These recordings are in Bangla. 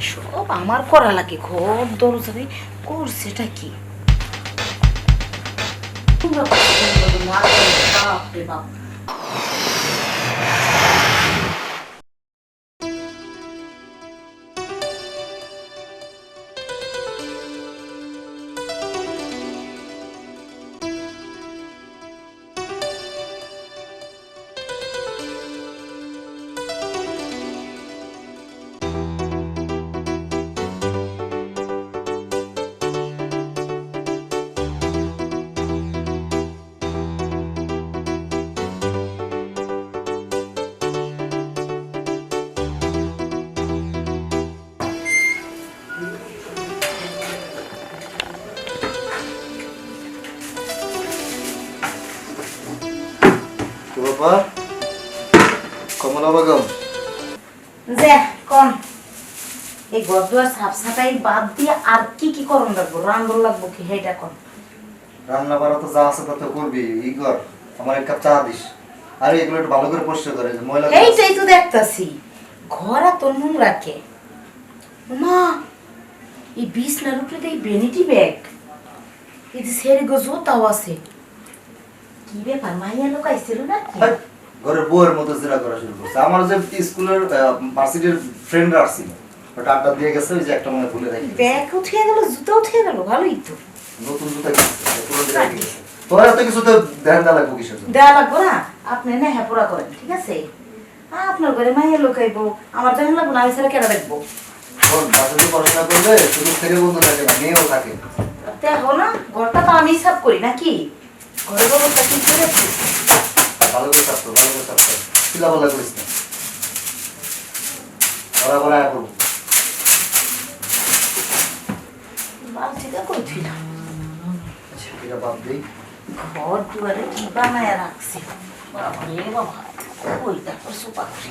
সব আমার করা লাগে ঘর দরজারে করছেটা কি তোমরা বাপ। তো বাবা কমলা বেগম যে কন এই ঘর দুয়ার সাফ বাদ দিয়ে আর কি কি করণ লাগবো? রান্ডন লাগবো কি? হেটা কন রান্না বাড়া তো যা আছে তা তো করবি ই কর। আমার এক কাপ চা দিস। আর এগুলো একটু ভালো করে পরিষ্কার করে ময়লা এইটাই তো দেখতাছি। ঘর আর তোর নুন রাখে মা এই বিছনার উপরে তো এই ভ্যানিটি ব্যাগ এই যে সেরে গো জোতাও আছে। কি ব্যাপার মাইয়া লোক আইছিল না? হাই, বউয়ের মতো জেরা করা শুরু করছে। আমার যে স্কুলের ভার্সিটির ফ্রেন্ডরা আসছিল ওটা আড্ডা দিয়ে গেছে ওই যে একটা মনে ভুলে রাখি ব্যাগ উঠিয়ে গেল জুতা উঠিয়ে গেল ভালোই তো। নতুন জুতা কিনছে তোর এত কিছু তো ধ্যান দেওয়া লাগবো কিসের দেওয়া লাগবো না আপনি না হ্যাপোরা করেন ঠিক আছে? আপনার ঘরে মাইয়া লোক আইবো আমার দেখেন লাগবো না আমি সেটা কেনা দেখব? বাসাতে পড়াশোনা করলে শুধু ছেলে বন্ধু থাকে না মেয়েও থাকে। দেখো না ঘরটা তো আমি হিসাব করি নাকি? ঘরের অবস্থা কি করেছি আর ভালো করে থাকতো ভালো করে থাকতো চিল্লাপাল্লা করিস না করে আয় করব বালতিটা কই দিলাম এটা বাদ ঘর দুয়ারে বানায় রাখছি। বাবা রে বাবা তারপর সোপা করি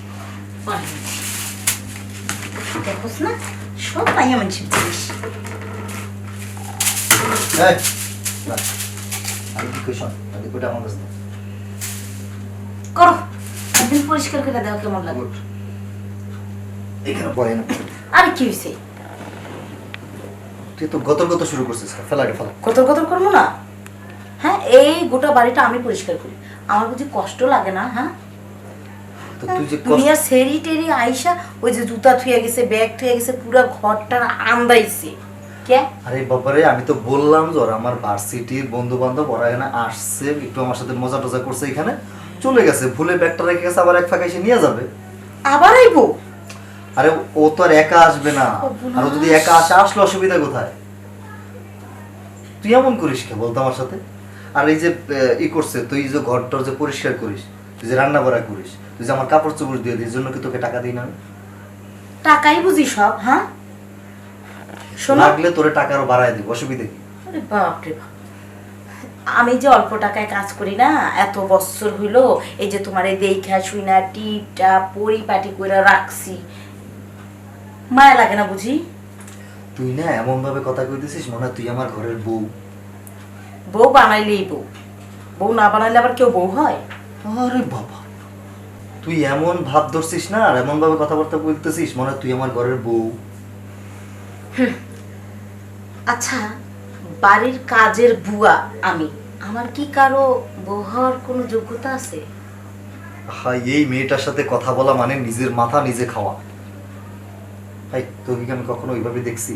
দেখোস না সব পাইয়া মানুষের জিনিস আমি কি কই শোন আমি কোটা আমার কাছে করো একদিন পরিষ্কার করে দাও কেমন লাগে। এখানে বয় না। আর কি হয়েছে তুই তো গতর শুরু করছিস ফেলা রে ফেলা। কতর কতর করব না? হ্যাঁ এই গোটা বাড়িটা আমি পরিষ্কার করি। আমার বুঝি কষ্ট লাগে না হ্যাঁ? দুনিয়া সেরি টেরি আইসা ওই যে জুতা থুয়ে গেছে ব্যাগ থুয়ে গেছে পুরো ঘরটা আন্দাইছে। আরে বাবারে আমি তো বললাম যে ওরা আমার ভার্সিটির বন্ধু বান্ধব ওরা এখানে আসছে একটু আমার সাথে মজা টজা করছে এখানে। চলে গেছে ভুলে ব্যাগটা রেখে গেছে আবার এক ফাঁকা এসে নিয়ে যাবে। আবার আইবো? আরে ও তো আর একা আসবে না। আর যদি একা আসে আসলে অসুবিধা কোথায়? তুই এমন করিস কে? বলতো আমার সাথে। আর এই যে ই করছে তুই যে ঘরটা যে পরিষ্কার করিস তুই যে রান্না বাড়া করিস তুই যে আমার কাপড় চোপড় দিয়ে দিস জন্য কি তোকে টাকা দিই না আমি? টাকাই বুঝি সব হ্যাঁ? শোনো। লাগলে তোরে টাকা আরও বাড়ায় দিব অসুবিধা কি? আরে বাপ রে বাপ। আমি যে অল্প টাকায় কাজ করি না এত বছর হইল এই যে তোমার এই দেখা শুই না টিপটা পরিপাটি করে রাখছি। মায়া লাগে না বুঝি? তুই না এমন ভাবে কথা কইতেছিস মনে হয় তুই আমার ঘরের বউ। বউ বানাইলেই বউ। বউ না বানাইলে আবার কেউ বউ হয়? আরে বাবা। তুই এমন ভাব ধরছিস না আর এমন ভাবে কথাবার্তা বলতেছিস মনে তুই আমার ঘরের বউ। আচ্ছা বাড়ির কাজের বুয়া আমি। আমার কি কারও বউ হওয়ার কোনো যোগ্যতা আছে? হাই এই মেয়েটার সাথে কথা বলা মানে নিজের মাথা নিজে খাওয়া। ভাই তোকে কি আমি কখনো ওইভাবে দেখছি?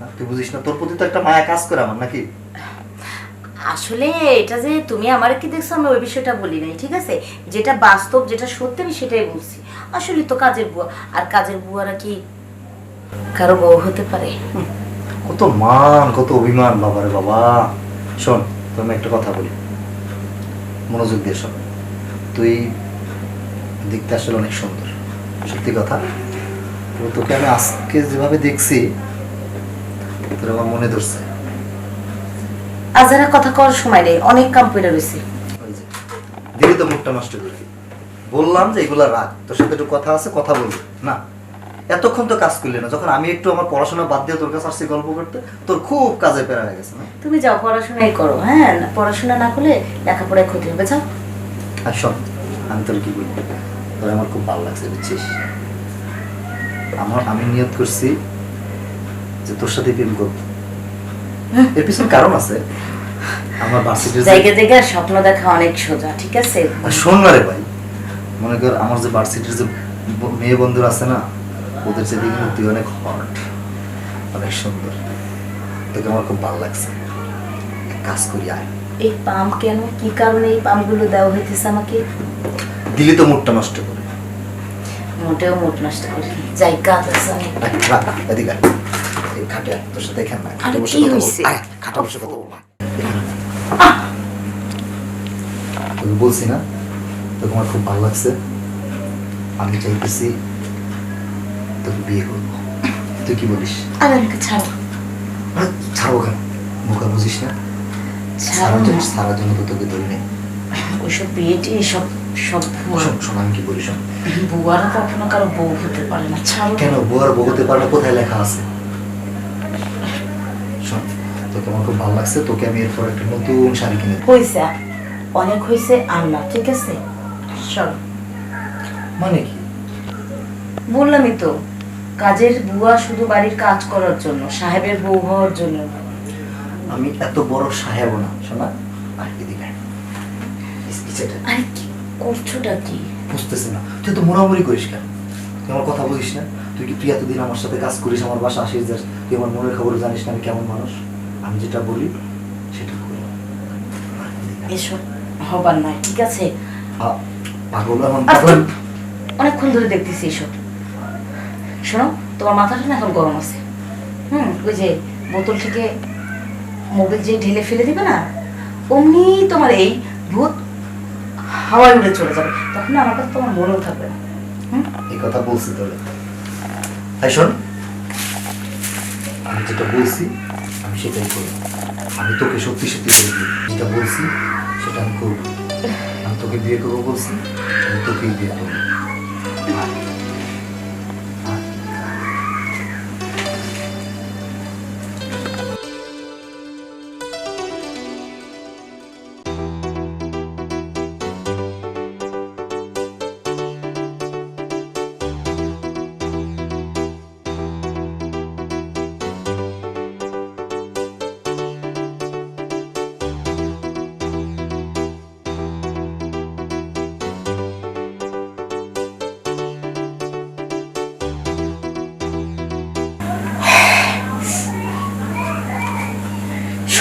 না, তুই বুঝিস না তোর প্রতি তো একটা মায়া কাজ করে আমার নাকি? আসলে এটা যে তুমি আমার কি দেখছ, আমি ওই বিষয়টা বলি নাই, ঠিক আছে? যেটা বাস্তব, যেটা সত্যি, আমি সেটাই বলছি। আসলে তো কাজের বুয়া। আর কাজের বুয়ারা কি কারও বউ হতে পারে? কত মান, কত অভিমান বাবারে বাবা। শোন তুমি একটা কথা বলি। মনোযোগ দিয়ে শোন। তুই দেখতে আসলে অনেক সুন্দর। সত্যি কথা। তোকে আমি আজকে যেভাবে দেখছি, তোর আমার মনে ধরছে। আজারা কথা করার সময় নেই অনেক কাম পেরে রয়েছে দিলি তো মুখটা নষ্ট করবি বললাম যে এগুলা রাখ তোর সাথে একটু কথা আছে কথা বলবি না এতক্ষণ তো কাজ করলি না। যখন আমি একটু আমার পড়াশোনা বাদ দিয়ে তোর কাছে আসছি গল্প করতে তোর খুব কাজে পেরা হয়ে গেছে না? তুমি যাও পড়াশোনাই করো হ্যাঁ? পড়াশোনা না করলে লেখাপড়ায় ক্ষতি হবে যাও। আর শোন আমি তোর কি বলি? তোর আমার খুব ভালো লাগছে বুঝছিস? আমার আমি নিয়ত করছি যে তোর সাথে প্রেম করব। এর পিছনে কারণ আছে। আমার ভার্সিটির যে- জায়গা স্বপ্ন দেখা অনেক সোজা ঠিক আছে? শোন না রে ভাই মনে কর আমার যে ভার্সিটির যে মেয়ে বন্ধুরা আছে না ওদের যে দিকে তুই অনেক হট অনেক সুন্দর। তোকে আমার খুব ভালো লাগছে। কাজ করি আয়। এই পাম্প কেন কি কারণে এই পাম্পগুলো দেওয়া হইতেছে আমাকে? দিলি তো মুডটা নষ্ট করে। মোটেও মুড নষ্ট করি যাই কাজ আছে অনেক। এদিকে খাটে তোর সাথে খাটে বসে কথা বলব। আয়, খাটে বসে কথা বলব। এখানে বলছি না তোকে আমার খুব ভালো লাগছে। আমি চাইতেছি তোকে বিয়ে করব। তুই কি বলিস? আর আমাকে ছাড়ো। ছাড়বো কেন? মুখা বুঝিস না? সারার জন্য না। সারার জন্য তো তোকে ধরি নেই। ওইসব সব আমি কি বলি শোন। বুয়ারা কখনো কারও বউ হতে পারে না ছাড়ো কেন? বুয়ার বগতে পারলে কোথায় লেখা আছে? তোকে আমার খুব ভালো লাগছে তোকে আমি এরপর একটা নতুন শাড়ি কিনে দেব। হয়েছে অনেক হয়েছে আল্লাহ ঠিক আছে? সব মানে কি? বললামই তো কাজের বুয়া শুধু বাড়ির কাজ করার জন্য সাহেবের বউ হওয়ার জন্য। আমি এত বড় সাহেব না শোনা আর আয়। ইস- আরে কি করছোটা কি? বুঝতেছি না তুই তো মোড়ামুড়ি করিস কেন? তুই আমার কথা বলিস না তুই কি তুই এতদিন আমার সাথে কাজ করিস আমার বাসা আসিস তুই আমার মনের খবর জানিস না আমি কেমন মানুষ? আমি যেটা বলি সেটা করি। এসব হবার নয় ঠিক আছে? পাগল এমন পাগল। অনেকক্ষণ ধরে দেখতেছি এসব শোনো তোমার মাথাটা না এখন গরম আছে। হুম ওই যে বোতল থেকে মোবিল যে ঢেলে ফেলে দিবে না অমনি তোমার এই ভূত হাওয়ায় উড়ে চলে যাবে। তখন আমার কাছে তোমার মনেও থাকবে না। হুম? এই কথা বলছি তোরে তাই শোন আমি যেটা বলছি সেটাই করব আমি তোকে সত্যি সত্যি দিই যেটা বলছি, সেটা আমি করব। আমি তোকে বিয়ে করব বলছি, আমি তোকেই বিয়ে করব।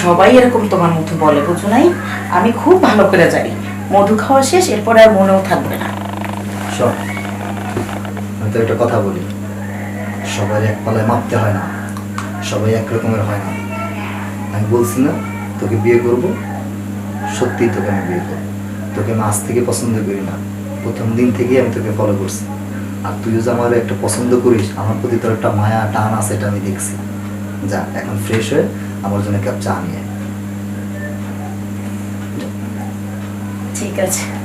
সবাই এরকম তোমার মতো বলে, বুঝো নাই? আমি খুব ভালো করে জানি। মধু খাওয়া শেষ, এরপর আর মনেও থাকবে না। তো একটা কথা বলি। সবাই এক পালায় মাপতে হয় না। সবাই এক রকমের হয় না। আমি বলছি না, তোকে বিয়ে করব। সত্যিই তোকে আমি বিয়ে করব। তোকে আমি আজ থেকে পছন্দ করি না। প্রথম দিন থেকেই আমি তোকে ফলো করছি। আর তুইও যে আমার একটা পছন্দ করিস, আমার প্রতি তোর একটা মায়া টান আছে এটা আমি দেখছি। যা, এখন ফ্রেশ হয়ে আমার জন্য কাপ চা নিয়ে ঠিক আছে।